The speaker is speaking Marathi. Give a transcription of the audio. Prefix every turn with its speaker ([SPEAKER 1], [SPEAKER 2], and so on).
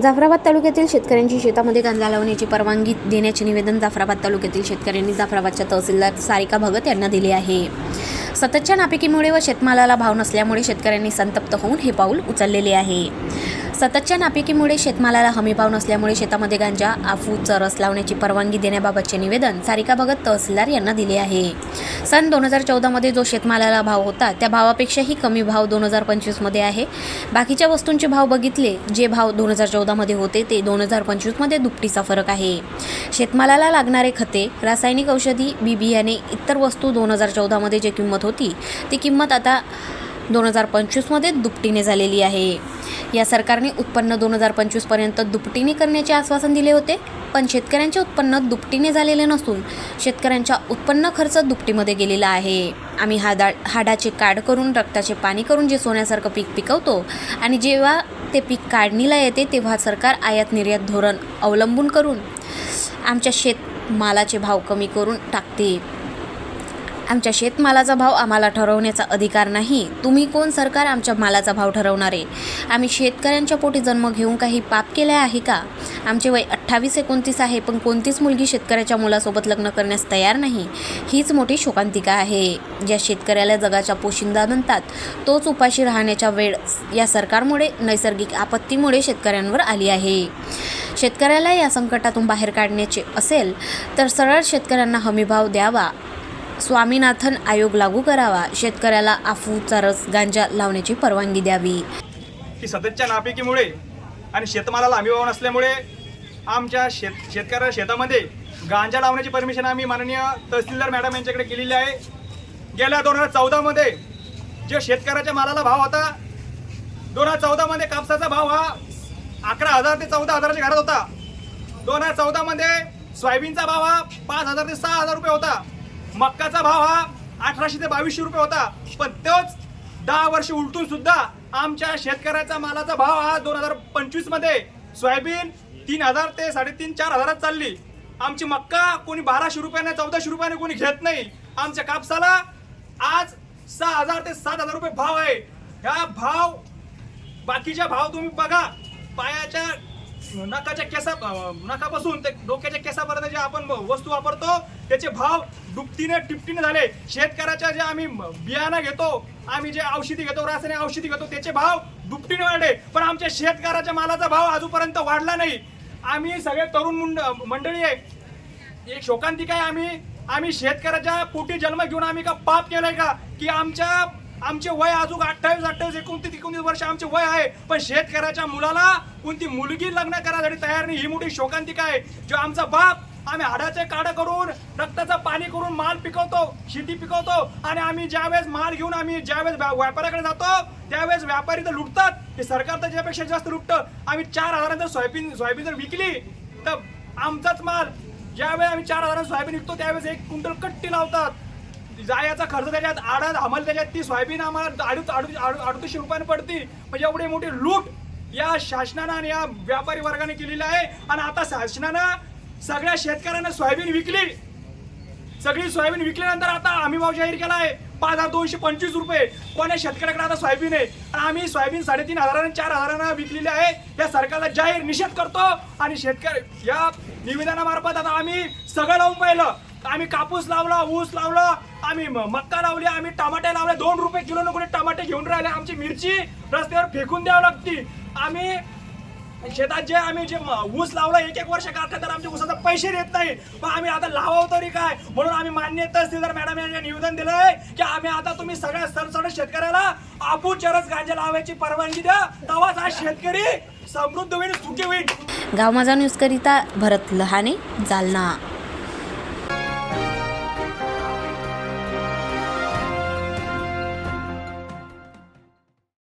[SPEAKER 1] जाफराबाद तालुक्यातील शेतकऱ्यांची शेतामध्ये गांजा लावण्याची परवानगी देण्याचे निवेदन जाफराबाद तालुक्यातील शेतकऱ्यांनी जाफराबादच्या तहसीलदार सारिका भगत यांना दिले आहे. सततच्या नापिकीमुळे व शेतमालाला भाव नसल्यामुळे शेतकऱ्यांनी संतप्त होऊन हे पाऊल उचललेले आहे. सततच्या नापिकीमुळे शेतमालाला हमीभाव नसल्यामुळे शेतामध्ये गांजा आफू चरस लावण्याची परवानगी देण्याबाबतचे निवेदन सारिका भगत तहसीलदार यांना दिले आहे. सन दोन हजार चौदामध्ये जो शेतमालाला भाव होता त्या भावापेक्षाही कमी भाव दोन हजार पंचवीसमध्ये आहे. बाकीच्या वस्तूंचे भाव बघितले जे भाव दोन हजार चौदामध्ये होते ते दोन हजार पंचवीसमध्ये दुपटीचा फरक आहे. शेतमालाला लागणारे खते रासायनिक औषधी बी बियाणे इतर वस्तू दोन हजार चौदामध्ये जे किंमत होती ती किंमत आता दोन हजार पंचवीसमध्ये दुपटीने झालेली आहे. या सरकारने उत्पन्न दोन हजार पंचवीसपर्यंत दुपटीने करण्याचे आश्वासन दिले होते पण शेतकऱ्यांचे उत्पन्न दुपटीने झालेले नसून शेतकऱ्यांचा उत्पन्न खर्च दुपटीमध्ये गेलेला आहे. आम्ही हादा हाडाचे काढ करून रक्ताचे पाणी करून जे सोन्यासारखं पीक पिकवतो आणि जेव्हा ते पीक काढणीला येते तेव्हा सरकार आयात निर्यात धोरण अवलंबून करून आमच्या शेतमालाचे भाव कमी करून टाकते. आमच्या शेतमालाचा भाव आम्हाला ठरवण्याचा अधिकार नाही. तुम्ही कोण सरकार आमच्या मालाचा भाव ठरवणारे? आम्ही शेतकऱ्यांच्या पोटी जन्म घेऊन काही पाप केले आहे का? आमचे वय अठ्ठावीस एकोणतीस आहे पण कोणतीच मुलगी शेतकऱ्याच्या मुलासोबत लग्न करण्यास तयार नाही. हीच मोठी शोकांतिका आहे. ज्या शेतकऱ्याला जगाच्या पोशिंदा म्हणतात तोच उपाशी राहण्याच्या वेळ या सरकारमुळे नैसर्गिक आपत्तीमुळे शेतकऱ्यांवर आली आहे. शेतकऱ्याला या संकटातून बाहेर काढण्याचे असेल तर सरळ शेतकऱ्यांना हमीभाव द्यावा. स्वामीनाथन आयोग लागू करावा. शेतकऱ्याला आफू चरस गांजा लावण्याची परवानगी द्यावी.
[SPEAKER 2] की सततच्या नापिकीमुळे आणि शेतमालाला हमी भाव नसल्यामुळे आमच्या शेत शेतकऱ्या शेतामध्ये गांजा लावण्याची परमिशन आम्ही माननीय तहसीलदार मॅडम यांच्याकडे केलेली आहे. गेल्या दोन हजार चौदामध्ये जे शेतकऱ्याच्या मालाला भाव होता दोन हजार चौदामध्ये कापसाचा भाव हा अकरा हजार ते चौदा हजाराच्या घरात होता. दोन हजार चौदामध्ये सोयाबीनचा भाव हा पाच हजार ते सहा हजार रुपये होता. मक्काचा भाव हा अठराशे ते बावीसशे रुपये होता. पण तोच दहा वर्ष उलटून सुद्धा आमच्या शेतकऱ्याचा मालाचा भाव हा दोन हजार पंचवीसमध्ये सोयाबीन तीन हजार ते साडेतीन चार हजारात चालली. आमची मक्का कोणी बाराशे रुपयाने चौदाशे रुपयाने कोणी घेत नाही. आमच्या कापसाला आज सहा हजार ते सात हजार रुपये भाव आहे. ह्या भाव बाकीच्या भाव तुम्ही बघा. पायाच्या नकाच्या केसा नकापासून ते डोक्याच्या केसापर्यंत जे आपण वस्तू वापरतो त्याचे भाव दुपटीने टिपटीने झाले. शेतकऱ्याच्या जे आम्ही बियाणं घेतो आम्ही जे औषधी घेतो रासायनिक औषधी घेतो त्याचे भाव दुपटीने वाढले. पण आमच्या शेतकऱ्याच्या मालाचा भाव अजूनपर्यंत वाढला नाही. आम्ही सगळे तरुण मुंड मंडळी आहे. एक शोकांतिका आहे आम्ही. आम्ही शेतकऱ्याच्या पोटी जन्म घेऊन आम्ही का पाप केलाय का? की आमच्या आमचे वय अजून अठ्ठावीस अठ्ठावीस एकोणतीस एकोणतीस वर्ष आमचे वय आहे. पण शेतकऱ्याच्या मुलाला कोणती मुलगी लग्न करायसाठी तयार नाही ही मोठी शोकांतिका आहे. जो आमचा बाप आम्ही हाडाचे काढ करून रक्ताचं पाणी करून माल पिकवतो शेती पिकवतो आणि आम्ही ज्यावेळेस माल घेऊन आम्ही ज्यावेळेस व्यापाऱ्याकडे जातो त्यावेळेस व्यापारी तर लुटतात. हे सरकार तर ज्यापेक्षा जास्त लुटतं. आम्ही चार हजारांचं सोयाबीन सोयाबीन जर विकली तर आमचाच माल ज्यावेळेस आम्ही चार हजारांचा सोयाबीन विकतो त्यावेळेस एक क्विंटल कट्टी लावतात. जायचा खर्च त्याच्यात आडा आम्हाला त्याच्यात ती सोयाबीन आम्हाला अडू अडू अडतीसशे रुपयाने पडती. म्हणजे एवढी मोठी लूट या शासनानं आणि या व्यापारी वर्गाने केलेली आहे. आणि आता शासनानं सगळ्या शेतकऱ्यांना सोयाबीन विकली. सगळी सोयाबीन विकल्यानंतर आता आम्ही भाव जाहीर केला आहे पाच हजार दोनशे पंचवीस रुपये. कोण्या शेतकऱ्याकडे आता सोयाबीन आहे? आणि आम्ही सोयाबीन साडेतीन हजाराने चार हजारांना विकलेली आहे. या सरकारला जाहीर निषेध करतो. आणि शेतकरी या निवेदनामार्फत आता आम्ही सगळं लावून पाहिलं. आम्ही कापूस लावला ऊस लावला आम्ही म- मक्का लावली आम्ही टमाटे लावले. दोन रुपये किलो नको टमाटे घेऊन राहिले. आमची मिरची रस्त्यावर फेकून द्यावं लागती. आम्ही शेतात जे आम्ही जे म- ऊस लावला एक एक वर्ष काढतात तर आमच्या ऊसाचा पैसे देत नाही. मग आम्ही आता लावावं तरी काय? म्हणून आम्ही मान्य तहसीलदार मॅडम यांनी निवेदन दिलंय की आम्ही आता तुम्ही सगळ्या सरसड शेतकऱ्याला आपू चरस गांजा लावायची परवानगी द्या. तेव्हाच हा शेतकरी. समृद्ध होईल सुखी होईल.
[SPEAKER 1] गाव माझा न्यूजकरिता भरत लहाने जालना.